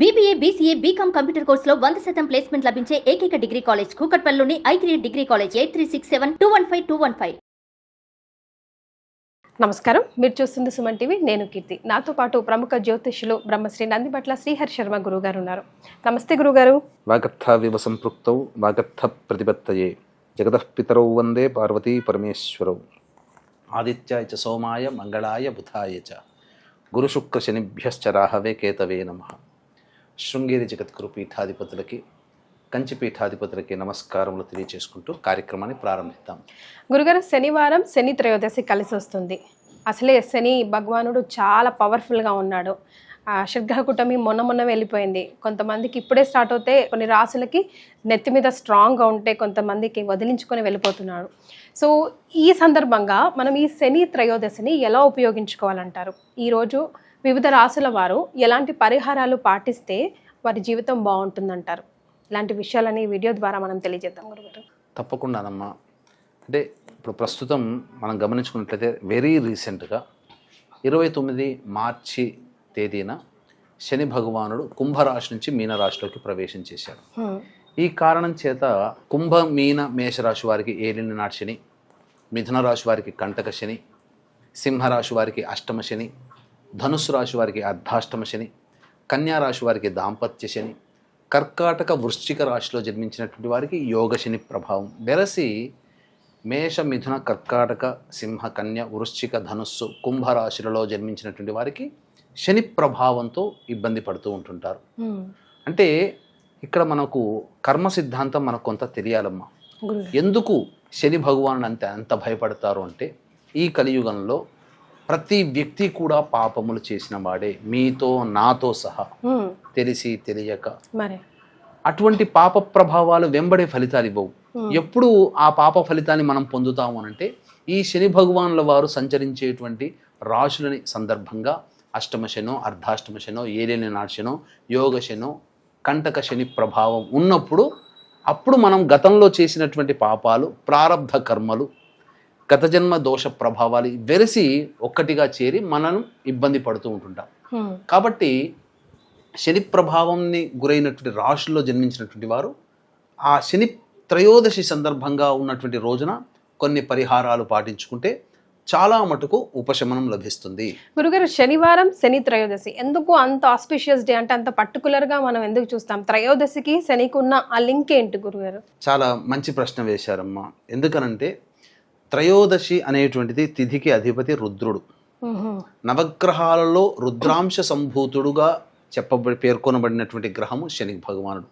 BBA BCA BCom computer కోర్సులో వంద శాతం ప్లేస్మెంట్ లభించే ఏకైక degree college కూకట్పల్లిలోని I three degree college eight three six seven two one five two one five నమస్కారం. మీరు చూస్తుంది సుమన్ టీవీ నేను కీర్తి. నాతో పాటు ప్రముఖ జ్యోతిష్యులు బ్రహ్మశ్రీ నందిబట్ల శ్రీహరి శర్మ గురుగారు ఉన్నారు నమస్తే గురుగారు. వాగర్థావివ సంపృక్తౌ వాగర్థ ప్రతిపత్తయే. జగతః పితరౌ వందే పార్వతీ పరమేశ్వరౌ. ఆదిత్యాయ చ సోమాయ మంగళాయ బుధాయ చ. గురుశుక్ర శనిభ్యశ్చ రాహవే కేతవే నమ. శృంగేరి జగద్గురు పీఠాధిపతులకి కంచి పీఠాధిపతులకి నమస్కారములు తెలియజేసుకుంటూ కార్యక్రమాన్ని ప్రారంభిద్దాం. గురుగారు శనివారం శని త్రయోదశి కలిసి వస్తుంది. అసలే శని భగవానుడు చాలా పవర్ఫుల్గా ఉన్నాడు. ఆ శుద్ధకుటమి మొన్న మొన్న వెళ్ళిపోయింది. కొంతమందికి ఇప్పుడే స్టార్ట్ అవుతే కొన్ని రాసులకి నెత్తి మీద స్ట్రాంగ్గా ఉంటే కొంతమందికి వదిలించుకొని వెళ్ళిపోతున్నాడు సో ఈ సందర్భంగా మనం ఈ శని త్రయోదశిని ఎలా ఉపయోగించుకోవాలంటారు? ఈరోజు వివిధ రాసుల వారు ఎలాంటి పరిహారాలు పాటిస్తే వారి జీవితం బాగుంటుందంటారు? ఇలాంటి విషయాలని వీడియో ద్వారా మనం తెలియజేద్దాం గురుగారు. తప్పకుండానమ్మా. అంటే ఇప్పుడు ప్రస్తుతం మనం గమనించుకున్నట్లయితే వెరీ రీసెంట్గా ఇరవై తొమ్మిది మార్చి తేదీన శని భగవానుడు కుంభరాశి నుంచి మీనరాశిలోకి ప్రవేశం చేశాడు. ఈ కారణం చేత కుంభ మీన మేషరాశి వారికి ఏలిని నాటి శని మిథున రాశి వారికి కంటక శని సింహరాశి వారికి అష్టమ శని ధనుస్సు రాశి వారికి అర్ధాష్టమ శని కన్యా రాశి వారికి దాంపత్య శని కర్కాటక వృశ్చిక రాశిలో జన్మించినటువంటి వారికి యోగ శని ప్రభావం. వెరసి మేష మిథున కర్కాటక సింహ కన్య వృశ్చిక ధనుస్సు కుంభ రాశులలో జన్మించినటువంటి వారికి శని ప్రభావంతో ఇబ్బంది పడుతూ ఉంటుంటారు. అంటే ఇక్కడ మనకు కర్మ సిద్ధాంతం మనకు కొంత తెలియాలమ్మా. ఎందుకు శని భగవాను అంత అంత భయపడతారు అంటే ఈ కలియుగంలో ప్రతి వ్యక్తి కూడా పాపములు చేసిన వాడే. మీతో నాతో సహా. తెలిసి తెలియక. అటువంటి పాప ప్రభావాలు వెంబడే ఫలితాలు ఇవ్వవు. ఎప్పుడు ఆ పాప ఫలితాన్ని మనం పొందుతాము అనంటే ఈ శని భగవానుల వారు సంచరించేటువంటి రాశులని సందర్భంగా అష్టమ శనో అర్ధాష్టమ శనో ఏలిని నాశనో యోగ శనో కంటక శని ప్రభావం ఉన్నప్పుడు అప్పుడు మనం గతంలో చేసినటువంటి పాపాలు ప్రారబ్ధ కర్మలు గత జన్మ దోష ప్రభావాలు వెరసి ఒక్కటిగా చేరి మనను ఇబ్బంది పడుతూ ఉంటుంటాం. కాబట్టి శని ప్రభావంని గురైనటువంటి రాశుల్లో జన్మించినటువంటి వారు ఆ శని త్రయోదశి సందర్భంగా ఉన్నటువంటి రోజున కొన్ని పరిహారాలు పాటించుకుంటే చాలా మటుకు ఉపశమనం లభిస్తుంది. గురుగారు శనివారం శని త్రయోదశి. ఎందుకు అంత ఆస్పిషియస్ డే అంటే అంత పర్టికులర్గా మనం ఎందుకు చూస్తాం? త్రయోదశికి శనికి ఉన్న ఆ లింక్ ఏంటి గురుగారు? చాలా మంచి ప్రశ్న వేశారమ్మా. ఎందుకనంటే త్రయోదశి అనేటువంటిది తిథికి అధిపతి రుద్రుడు. నవగ్రహాలలో రుద్రాంశ సంభూతుడుగా చెప్పబడి పేర్కొనబడినటువంటి గ్రహము శని భగవానుడు.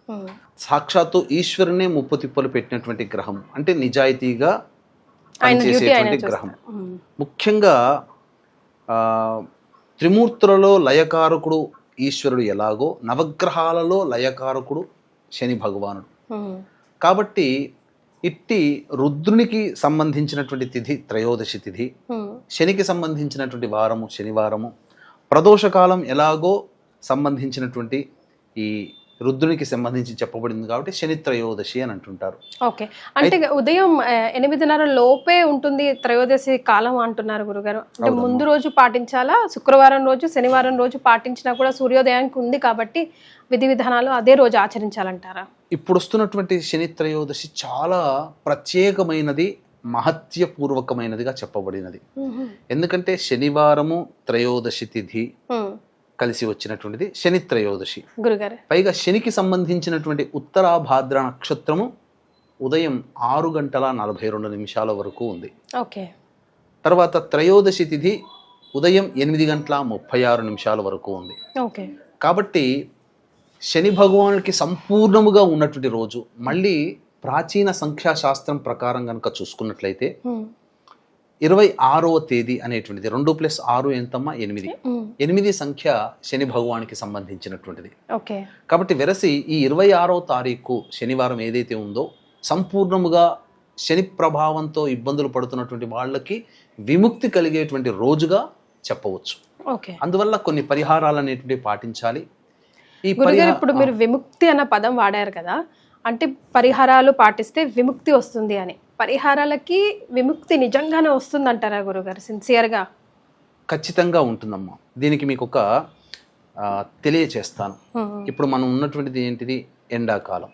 సాక్షాత్తు ఈశ్వరునే ముప్పు తిప్పలు పెట్టినటువంటి గ్రహం అంటే నిజాయితీగా పనిచేసేటువంటి గ్రహం. ముఖ్యంగా ఆ, త్రిమూర్తులలో లయకారకుడు ఈశ్వరుడు ఎలాగో నవగ్రహాలలో లయకారకుడు శని భగవానుడు. కాబట్టి ఇట్టి రుద్రునికి సంబంధించినటువంటి తిథి త్రయోదశి తిథి. శనికి సంబంధించినటువంటి వారము శనివారము ప్రదోషకాలం ఎలాగో సంబంధించినటువంటి ఈ రుద్రునికి సంబంధించి చెప్పబడింది కాబట్టి శని త్రయోదశి అని అంటుంటారు. ఓకే. అంటే ఉదయం ఎనిమిదిన్నర లోపే ఉంటుంది త్రయోదశి కాలం అంటున్నారు గురుగారు. అంటే. ముందు రోజు పాటించాలా? శుక్రవారం రోజు శనివారం రోజు పాటించినా కూడా సూర్యోదయానికి ఉంది కాబట్టి విధి విధానాలు అదే రోజు ఆచరించాలంటారా? ఇప్పుడు వస్తున్నటువంటి శని త్రయోదశి చాలా ప్రత్యేకమైనది మహత్యపూర్వకమైనదిగా చెప్పబడినది. ఎందుకంటే శనివారము త్రయోదశి తిథి. కలిసి వచ్చినటువంటిది శని త్రయోదశి. గురుగారు. పైగా శనికి సంబంధించినటువంటి ఉత్తరాభాద్ర నక్షత్రము ఉదయం ఆరు గంటల నలభై రెండు నిమిషాల వరకు ఉంది. ఓకే. తర్వాత త్రయోదశి తిథి ఉదయం ఎనిమిది గంటల ముప్పై ఆరు నిమిషాల వరకు ఉంది. ఓకే. కాబట్టి శని భగవానుడికి సంపూర్ణముగా ఉన్నటువంటి రోజు. మళ్ళీ ప్రాచీన సంఖ్యాశాస్త్రం ప్రకారం కనుక చూసుకున్నట్లయితే. ఇరవై ఆరవ తేదీ అనేటువంటిది. రెండు ప్లస్ ఆరు ఎంతమ్మా? ఎనిమిది. ఎనిమిది సంఖ్య శని భగవానికి సంబంధించినటువంటిది. ఓకే. కాబట్టి వెరసి ఈ ఇరవై ఆరో తారీఖు శనివారం ఏదైతే ఉందో సంపూర్ణముగా శని ప్రభావంతో ఇబ్బందులు పడుతున్నటువంటి వాళ్ళకి విముక్తి కలిగేటువంటి రోజుగా చెప్పవచ్చు. ఓకే. అందువల్ల కొన్ని పరిహారాలు అనేటువంటివి పాటించాలి. ఈ ఇప్పుడు మీరు విముక్తి అన్న పదం వాడారు కదా అంటే పరిహారాలు పాటిస్తే విముక్తి వస్తుంది అని. పరిహారాలకి విముక్తి నిజంగానే వస్తుందంటారా గురుగారు? సిన్సియర్గా ఖచ్చితంగా ఉంటుందమ్మా. దీనికి మీకు ఒక తెలియచేస్తాను. ఇప్పుడు మనం ఉన్నటువంటిది ఏంటిది? ఎండాకాలం.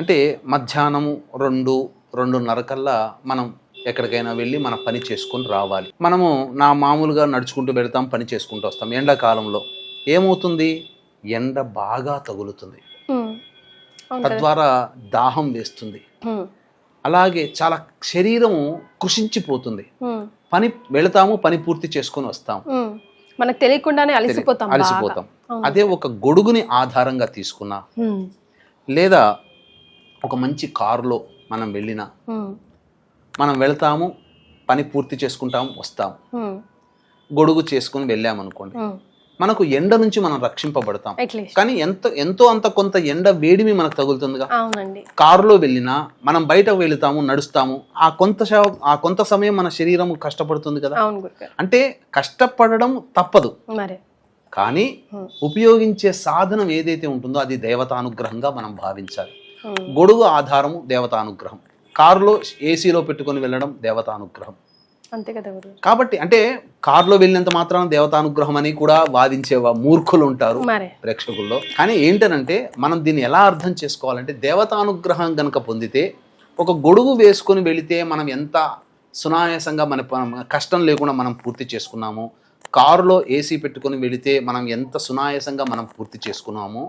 అంటే మధ్యాహ్నము రెండు రెండున్నర కల్లా మనం ఎక్కడికైనా వెళ్ళి మన పని చేసుకొని రావాలి. మనము నా మామూలుగా నడుచుకుంటూ వెళ్తాం పని చేసుకుంటూ వస్తాం. ఎండాకాలంలో ఏమవుతుంది? ఎండ బాగా తగులుతుంది. తద్వారా దాహం వేస్తుంది. అలాగే చాలా శరీరము కృషించిపోతుంది. పని వెళతాము పని పూర్తి చేసుకొని వస్తాం ఉమ్. మనకు తెలియకుండానే అలసిపోతాం. అలసిపోతాం. అదే ఒక గొడుగుని ఆధారంగా తీసుకున్నా లేదా ఒక మంచి కారులో మనం వెళ్ళినా మనం వెళ్తాము పని పూర్తి చేసుకుంటాము వస్తాం ఉమ్, గొడుగు చేసుకుని వెళ్ళామనుకోండి. మనకు ఎండ నుంచి మనం రక్షింపబడతాం. కానీ ఎంత ఎంతో అంత కొంత ఎండ వేడిమి మనకు తగులుతుందిగా? కారులో వెళ్ళినా మనం బయట వెళుతాము నడుస్తాము ఆ కొంత ఆ కొంత సమయం మన శరీరం కష్టపడుతుంది కదా? అంటే కష్టపడడం తప్పదు. కానీ ఉపయోగించే సాధనం ఏదైతే ఉంటుందో అది దేవతానుగ్రహంగా మనం భావించాలి. గొడుగు ఆధారము దేవతానుగ్రహం. కారులో ఏసీలో పెట్టుకొని వెళ్ళడం దేవతానుగ్రహం. అంతే కదా గురుగారు కాబట్టి అంటే కారులో వెళ్ళినంత మాత్రాన దేవతానుగ్రహం అని కూడా వాదించే మూర్ఖులు ఉంటారు ప్రేక్షకుల్లో. కానీ ఏంటనంటే మనం దీన్ని ఎలా అర్థం చేసుకోవాలంటే దేవతానుగ్రహం గనక పొందితే ఒక గొడుగు వేసుకొని వెళితే మనం ఎంత సునాయాసంగా మన కష్టం లేకుండా మనం పూర్తి చేసుకున్నాము కారులో ఏసీ పెట్టుకొని వెళితే మనం ఎంత సునాయాసంగా మనం పూర్తి చేసుకున్నామో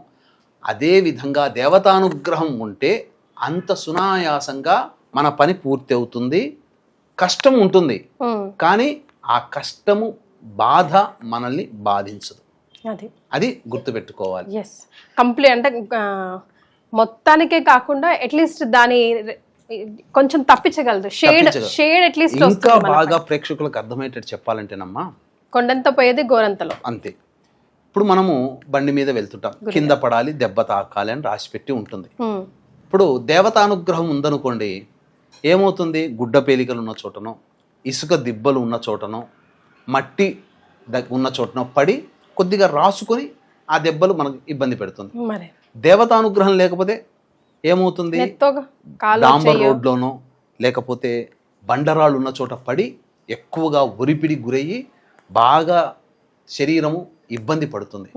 అదే విధంగా దేవతానుగ్రహం ఉంటే అంత సునాయాసంగా మన పని పూర్తి అవుతుంది కష్టం ఉంటుంది. కానీ ఆ కష్టము బాధ మనల్ని బాధించదు. అది. అది గుర్తుపెట్టుకోవాలి. ఎస్ కంప్లీట్ అంటే మొత్తానికే కాకుండా అట్లీస్ట్ దాని కొంచెం తప్పించగలదు. షేడ్. షేడ్ అట్లీస్ట్ ఇంకా బాగా ప్రేక్షకులకు అర్థమయ్యేటట్టు చెప్పాలంటేనమ్మా. కొండంత పోయేది గోరంతలో. అంతే. ఇప్పుడు మనము బండి మీద వెళ్తుంటాం. కింద పడాలి దెబ్బ తాకాలి అని రాసి పెట్టి ఉంటుంది ఇప్పుడు దేవతానుగ్రహం ఉందనుకోండి ఏమవుతుంది? గుడ్డ పేలికలు ఉన్న చోటనో ఇసుక దిబ్బలు ఉన్న చోటనో మట్టి ఉన్న చోటనో పడి కొద్దిగా రాసుకొని ఆ దెబ్బలు మనకు ఇబ్బంది పెడుతుంది. దేవతానుగ్రహం లేకపోతే ఏమవుతుంది? డాంబర్ రోడ్లోనో లేకపోతే బండరాళ్ళు ఉన్న చోట పడి ఎక్కువగా ఒరిపిడి గురయ్యి బాగా శరీరము ఇబ్బంది పడుతుంది.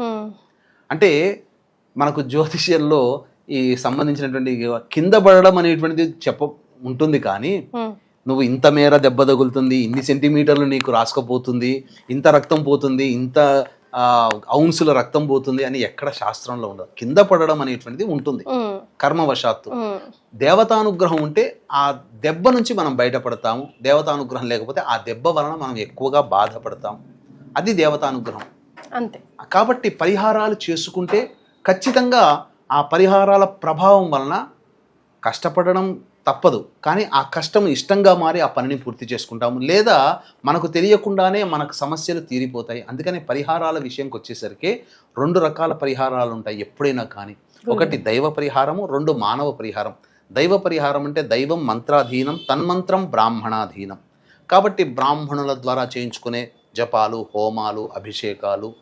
అంటే మనకు జ్యోతిష్యంలో ఈ సంబంధించినటువంటి కింద పడడం అనేటువంటిది చెప్ప ఉంటుంది కానీ నువ్వు ఇంత మేర దెబ్బ తగులుతుంది ఇన్ని సెంటీమీటర్లు నీకు రాసుకపోతుంది ఇంత రక్తం పోతుంది ఇంత ఔన్సుల రక్తం పోతుంది అని ఎక్కడ శాస్త్రంలో ఉండదు. కింద పడడం అనేటువంటిది ఉంటుంది. కర్మవశాత్తు. దేవతానుగ్రహం ఉంటే ఆ దెబ్బ నుంచి మనం బయటపడతాము. దేవతానుగ్రహం లేకపోతే ఆ దెబ్బ వలన మనం ఎక్కువగా బాధపడతాం. అది దేవతానుగ్రహం. అంతే. కాబట్టి పరిహారాలు చేసుకుంటే ఖచ్చితంగా ఆ పరిహారాల ప్రభావం వలన కష్టపడడం తప్పదు. కానీ ఆ కష్టం ఇష్టంగా మారి ఆ పనిని పూర్తి చేసుకుంటాము. లేదా మనకు తెలియకుండానే మనకు సమస్యలు తీరిపోతాయి. అందుకని పరిహారాల విషయంకి వచ్చేసరికి రెండు రకాల పరిహారాలు ఉంటాయి ఎప్పుడైనా కానీ. ఒకటి దైవ పరిహారము రెండు మానవ పరిహారం. దైవ పరిహారం అంటే దైవం మంత్రాధీనం తన్మంత్రం బ్రాహ్మణాధీనం. కాబట్టి బ్రాహ్మణుల ద్వారా చేయించుకునే జపాలు హోమాలు అభిషేకాలు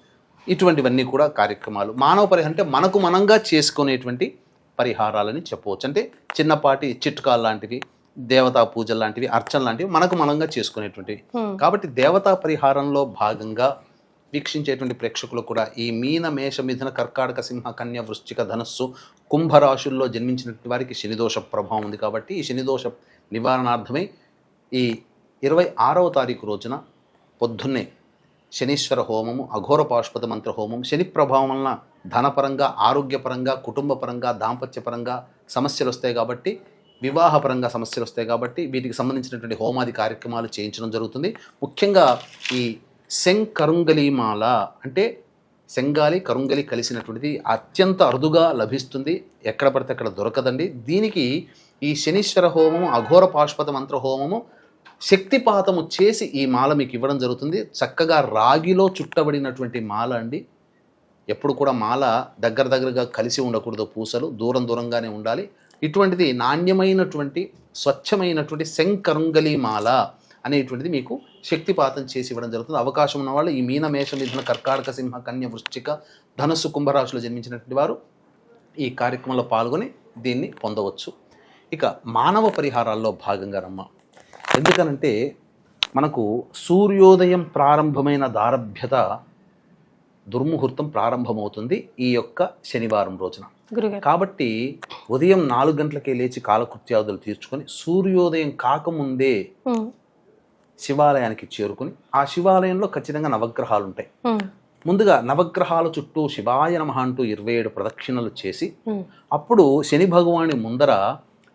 ఇటువంటివన్నీ కూడా కార్యక్రమాలు. మానవ పరిహారం అంటే మనకు మనంగా చేసుకునేటువంటి పరిహారాలని చెప్పవచ్చు అంటే చిన్నపాటి చిట్కాలు లాంటివి దేవతా పూజలు లాంటివి అర్చన లాంటివి మనకు మనంగా చేసుకునేటువంటివి. కాబట్టి దేవతా పరిహారంలో భాగంగా వీక్షించేటువంటి ప్రేక్షకులు కూడా ఈ మీన మేష మిథున కర్కాటక సింహ కన్య వృశ్చిక ధనస్సు కుంభరాశుల్లో జన్మించినటువంటి వారికి శనిదోష ప్రభావం ఉంది కాబట్టి ఈ శనిదోష నివారణార్థమై ఈ ఇరవై ఆరవ తారీఖు రోజున పొద్దున్నే శనీశ్వర హోమము అఘోర పాశుపత మంత్ర హోమం శని ప్రభావం వలన ధనపరంగా ఆరోగ్యపరంగా కుటుంబపరంగా దాంపత్యపరంగా సమస్యలు వస్తాయి కాబట్టి వివాహపరంగా సమస్యలు వస్తాయి కాబట్టి వీటికి సంబంధించినటువంటి హోమాది కార్యక్రమాలు చేయించడం జరుగుతుంది. ముఖ్యంగా ఈ శంకరుంగలిమాల అంటే శంగాలి కరుంగలి కలిసినటువంటిది అత్యంత అరుదుగా లభిస్తుంది. ఎక్కడ పడితే అక్కడ దొరకదండి. దీనికి ఈ శనీశ్వర హోమము అఘోర పాశుపత మంత్ర హోమము శక్తిపాతము చేసి ఈ మాల మీకు ఇవ్వడం జరుగుతుంది. చక్కగా రాగిలో చుట్టబడినటువంటి మాల అండి. ఎప్పుడు కూడా మాల దగ్గర దగ్గరగా కలిసి ఉండకూడదు పూసలు దూరం దూరంగానే ఉండాలి. ఇటువంటిది నాణ్యమైనటువంటి స్వచ్ఛమైనటువంటి శంకరుంగలి మాల అనేటువంటిది మీకు శక్తిపాతం చేసి ఇవ్వడం జరుగుతుంది. అవకాశం ఉన్న వాళ్ళు ఈ మీన మేష మిథున కర్కాటక సింహ కన్య వృశ్చిక ధనుసు కుంభరాశిలో జన్మించినటువంటి వారు ఈ కార్యక్రమంలో పాల్గొని దీన్ని పొందవచ్చు. ఇక మానవ పరిహారాల్లో భాగంగా రమ్మ. ఎందుకనంటే మనకు సూర్యోదయం ప్రారంభమైన దారభ్యత దుర్ముహూర్తం ప్రారంభమవుతుంది ఈ యొక్క శనివారం రోజున. కాబట్టి ఉదయం నాలుగు గంటలకే లేచి కాలకృత్యాదులు తీర్చుకొని సూర్యోదయం కాకముందే శివాలయానికి చేరుకుని ఆ శివాలయంలో ఖచ్చితంగా నవగ్రహాలు ఉంటాయి ముందుగా నవగ్రహాల చుట్టూ శివాయ నమః అంటూ ఇరవై ఏడు ప్రదక్షిణలు చేసి అప్పుడు శని భగవాని ముందర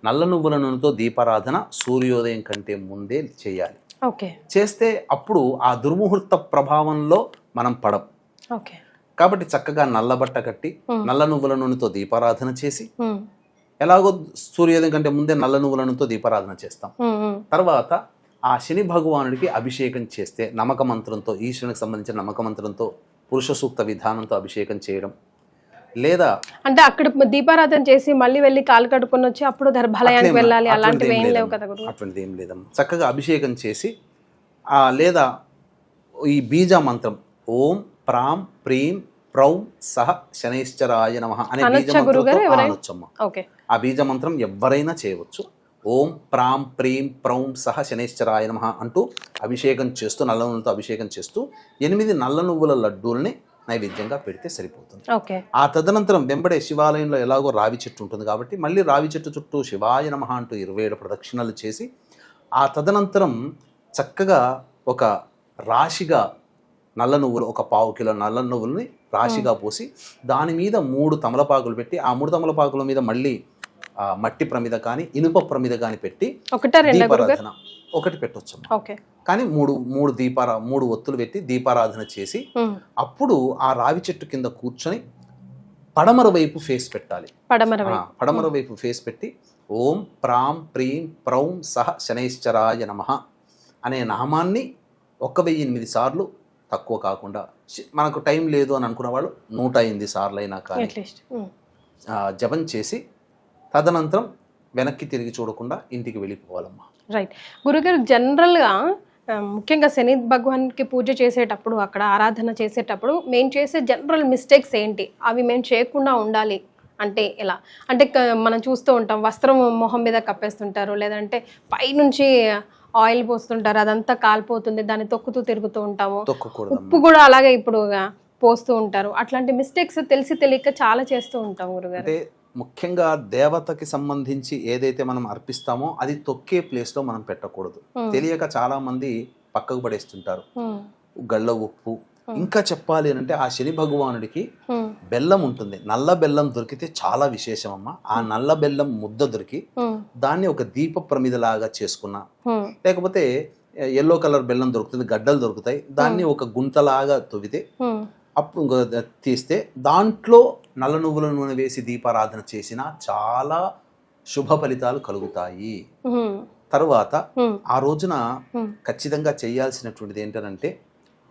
నల్ల నువ్వుల నూనెతో దీపారాధన సూర్యోదయం కంటే ముందే చేయాలి. ఓకే. చేస్తే అప్పుడు ఆ దుర్ముహూర్త ప్రభావంలో మనం పడం ఓకే. కాబట్టి చక్కగా నల్ల బట్ట కట్టి. నల్ల నువ్వుల నూనెతో దీపారాధన చేసి ఎలాగో సూర్యోదయం కంటే ముందే నల్ల నువ్వుల నూనెతో దీపారాధన చేస్తాం. తర్వాత ఆ శని భగవానుడికి అభిషేకం చేస్తే నమ్మక మంత్రంతో ఈశ్వరునికి సంబంధించిన నమ్మక మంత్రంతో పురుష సూక్త విధానంతో అభిషేకం చేయడం. లేదా అంటే అక్కడ దీపారాధన చేసి మళ్ళీ వెళ్ళి కాలు కడుక్కొని వచ్చి అప్పుడు గర్భాలయానికి అట్లేం- వెళ్ళాలి. అలాంటివి ఏం లేవు. కదా అటువంటిది ఏం లేదమ్మా. చక్కగా అభిషేకం చేసి ఆ లేదా ఈ బీజ మంత్రం ఓం ప్రాం ప్రీం ప్రౌం సహ శనైశ్చరాయ నమ అనే బీజ మంత్రంతో ఓకే. ఆ బీజ మంత్రం ఎవరైనా చేయవచ్చు. ఓం ప్రాం ప్రీం ప్రౌం సహ శనైశ్చరాయ నమ అంటూ అభిషేకం చేస్తూ నల్ల నువ్వులతో అభిషేకం చేస్తూ ఎనిమిది నల్ల నువ్వుల లడ్డూల్ని నైవేద్యంగా పెడితే సరిపోతుంది. ఓకే. ఆ తదనంతరం వెంబడే శివాలయంలో ఎలాగో రావి చెట్టు ఉంటుంది కాబట్టి మళ్ళీ రావి చెట్టు చుట్టూ శివాయ నమః అంటూ ఇరవై ఏడు ప్రదక్షిణలు చేసి ఆ తదనంతరం చక్కగా ఒక రాశిగా నల్ల నువ్వులు ఒక పావు కిలో నల్ల నువ్వుల్ని రాశిగా పోసి దాని మీద మూడు తమలపాకులు పెట్టి ఆ మూడు తమలపాకుల మీద మళ్ళీ మట్టి ప్రమిద కానీ ఇనుప ప్రమిద కానీ పెట్టి దీపారాధన ఒకటి పెట్టొచ్చు కానీ మూడు మూడు దీపారా మూడు ఒత్తులు పెట్టి దీపారాధన చేసి అప్పుడు ఆ రావి చెట్టు కింద కూర్చొని పడమర వైపు ఫేస్ పెట్టాలి. పడమర వైపు. ఫేస్ పెట్టి ఓం ప్రాం ప్రీం ప్రౌం సహ శనైశ్చరాయ నమ అనే నామాన్ని ఒక వెయ్యి ఎనిమిది సార్లు తక్కువ కాకుండా మనకు టైం లేదు అని అనుకున్న వాళ్ళు నూట ఎనిమిది సార్లు అయినా కానీ జపం చేసి తదనంతరం వెనక్కి తిరిగి చూడకుండా ఇంటికి వెళ్ళిపోవాలమ్మా. రైట్ గురుగారు జనరల్గా ముఖ్యంగా శని భగవాన్కి పూజ చేసేటప్పుడు అక్కడ ఆరాధన చేసేటప్పుడు మేము చేసే జనరల్ మిస్టేక్స్ ఏంటి? అవి మేము చేయకుండా ఉండాలి అంటే ఎలా? అంటే మనం చూస్తూ ఉంటాం వస్త్రం మొహం మీద కప్పేస్తుంటారు లేదంటే పైనుంచి ఆయిల్ పోస్తుంటారు అదంతా కాలిపోతుంది దాన్ని తొక్కుతూ తిరుగుతూ ఉంటాము. ఉప్పు కూడా అలాగే ఇప్పుడు పోస్తూ ఉంటారు. అట్లాంటి మిస్టేక్స్ తెలిసి తెలియక చాలా చేస్తూ ఉంటాం గురుగారు. ముఖ్యంగా దేవతకి సంబంధించి ఏదైతే మనం అర్పిస్తామో అది తొక్కే ప్లేస్లో మనం పెట్టకూడదు. తెలియక చాలా మంది పక్కకు పడేస్తుంటారు. గళ్ళ ఉప్పు. ఇంకా చెప్పాలి అని అంటే ఆ శని భగవానుడికి బెల్లం ఉంటుంది. నల్ల బెల్లం దొరికితే చాలా విశేషం అమ్మ ఆ నల్ల బెల్లం ముద్ద దొరికి దాన్ని ఒక దీప ప్రమిదలాగా చేసుకున్నా లేకపోతే ఎల్లో కలర్ బెల్లం దొరుకుతుంది గడ్డలు దొరుకుతాయి. దాన్ని ఒక గుంతలాగా తొవితే ఉమ్, అప్పుడు తీస్తే దాంట్లో నల్ల నువ్వుల నూనె వేసి దీపారాధన చేసినా చాలా శుభ ఫలితాలు కలుగుతాయి. తరువాత ఆ రోజున. ఖచ్చితంగా చేయాల్సినటువంటిది ఏంటంటే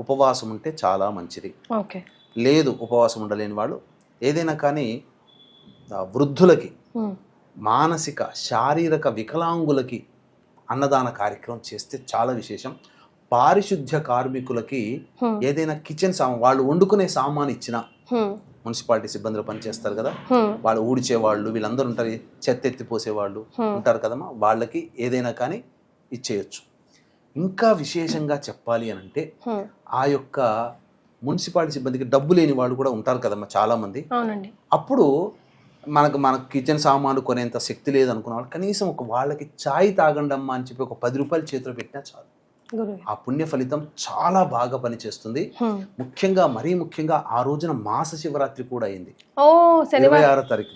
ఉపవాసం ఉంటే చాలా మంచిది. ఓకే. లేదు ఉపవాసం ఉండలేని వాళ్ళు ఏదైనా కానీ వృద్ధులకి మానసిక శారీరక వికలాంగులకి అన్నదాన కార్యక్రమం చేస్తే చాలా విశేషం. పారిశుద్ధ్య కార్మికులకి. ఏదైనా కిచెన్ సామాన్ వాళ్ళు వండుకునే సామాన్ ఇచ్చిన మున్సిపాలిటీ సిబ్బందులు పనిచేస్తారు కదా? వాళ్ళు ఊడ్చే వాళ్ళు వీళ్ళందరూ ఉంటారు చెత్త ఎత్తిపోసే వాళ్ళు Hmm. ఉంటారు కదమ్మా? వాళ్ళకి ఏదైనా కానీ ఇచ్చేయచ్చు. ఇంకా విశేషంగా చెప్పాలి అని అంటే. ఆ యొక్క మున్సిపాలిటీ సిబ్బందికి డబ్బు లేని వాళ్ళు కూడా ఉంటారు కదమ్మా చాలామంది. అప్పుడు మనకు మన కిచెన్ సామాను కొనేంత శక్తి లేదు అనుకున్న వాళ్ళు కనీసం ఒక వాళ్ళకి ఛాయ్ తాగండమ్మా అని చెప్పి ఒక పది రూపాయలు చేతిలో పెట్టినా చాలు. ఆ పుణ్య ఫలితం చాలా బాగా పనిచేస్తుంది. ముఖ్యంగా మరీ ముఖ్యంగా ఆ రోజున మాస శివరాత్రి కూడా అయింది. ఇరవై ఆరో తారీఖు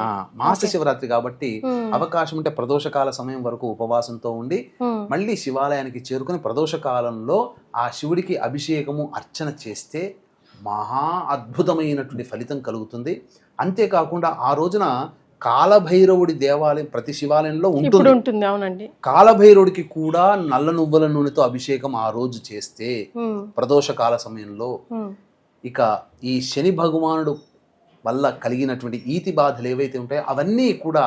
ఆ, మాస శివరాత్రి కాబట్టి అవకాశం ఉంటే ప్రదోషకాల సమయం వరకు ఉపవాసంతో ఉండి మళ్ళీ శివాలయానికి చేరుకుని ప్రదోష కాలంలో ఆ శివుడికి అభిషేకము అర్చన చేస్తే మహా అద్భుతమైనటువంటి ఫలితం కలుగుతుంది. అంతేకాకుండా ఆ రోజున కాలభైరవుడి దేవాలయం ప్రతి శివాలయంలో ఉంటుంది. ఉంటుంది అవునండి. కాలభైరవుడికి కూడా నల్ల నువ్వుల నూనెతో అభిషేకం ఆ రోజు చేస్తే ప్రదోష కాల సమయంలో ఇక ఈ శని భగవానుడు వల్ల కలిగినటువంటి ఈతి బాధలు ఏవైతే ఉంటాయో అవన్నీ కూడా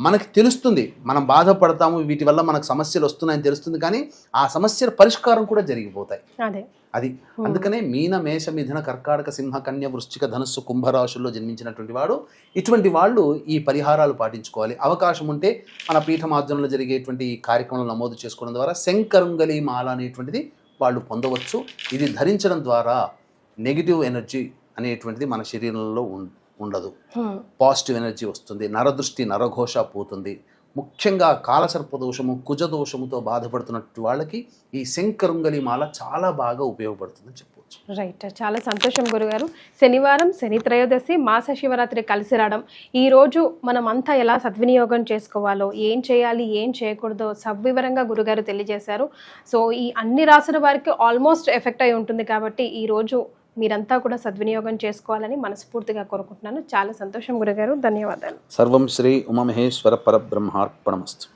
మనకి తెలుస్తుంది మనం బాధపడతాము వీటి వల్ల మనకు సమస్యలు వస్తున్నాయని తెలుస్తుంది కానీ ఆ సమస్యల పరిష్కారం కూడా జరిగిపోతాయి. అదే. అది. అందుకనే మీన మేష మిథున కర్కాటక సింహ కన్య వృశ్చిక ధనుస్సు కుంభరాశుల్లో జన్మించినటువంటి వాడు ఇటువంటి వాళ్ళు ఈ పరిహారాలు పాటించుకోవాలి. అవకాశం ఉంటే మన పీఠమాధ్యంలో జరిగేటువంటి ఈ కార్యక్రమాలు నమోదు చేసుకోవడం ద్వారా శంకరుంగలి మాల అనేటువంటిది వాళ్ళు పొందవచ్చు. ఇది ధరించడం ద్వారా నెగిటివ్ ఎనర్జీ అనేటువంటిది మన శరీరంలో ఉం- ఉండదు. పాజిటివ్ ఎనర్జీ వస్తుంది నరదృష్టి నరఘోష పోతుంది. ముఖ్యంగా కాలసర్ప దోషము కుజ దోషముతో బాధపడుతున్నట్టు వాళ్ళకి ఈ శంకరుంగలి మాల చాలా బాగా ఉపయోగపడుతుందని చెప్పవచ్చు రైట్. చాలా సంతోషం గురుగారు. శనివారం శని త్రయోదశి మాస శివరాత్రి కలిసి రావడం. ఈ రోజు మనం అంతా ఎలా సద్వినియోగం చేసుకోవాలో ఏం చేయాలి ఏం చేయకూడదో సవివరంగా గురుగారు తెలియజేశారు. సో ఈ అన్ని రాసుల వారికి ఆల్మోస్ట్ ఎఫెక్ట్ అయి ఉంటుంది కాబట్టి ఈ రోజు మీరంతా కూడా సద్వినియోగం చేసుకోవాలని మనస్ఫూర్తిగా కోరుకుంటున్నాను. చాలా సంతోషం గురుగారు. ధన్యవాదాలు. సర్వం శ్రీ ఉమమహేశ్వర పరబ్రహ్మార్పణమస్తు.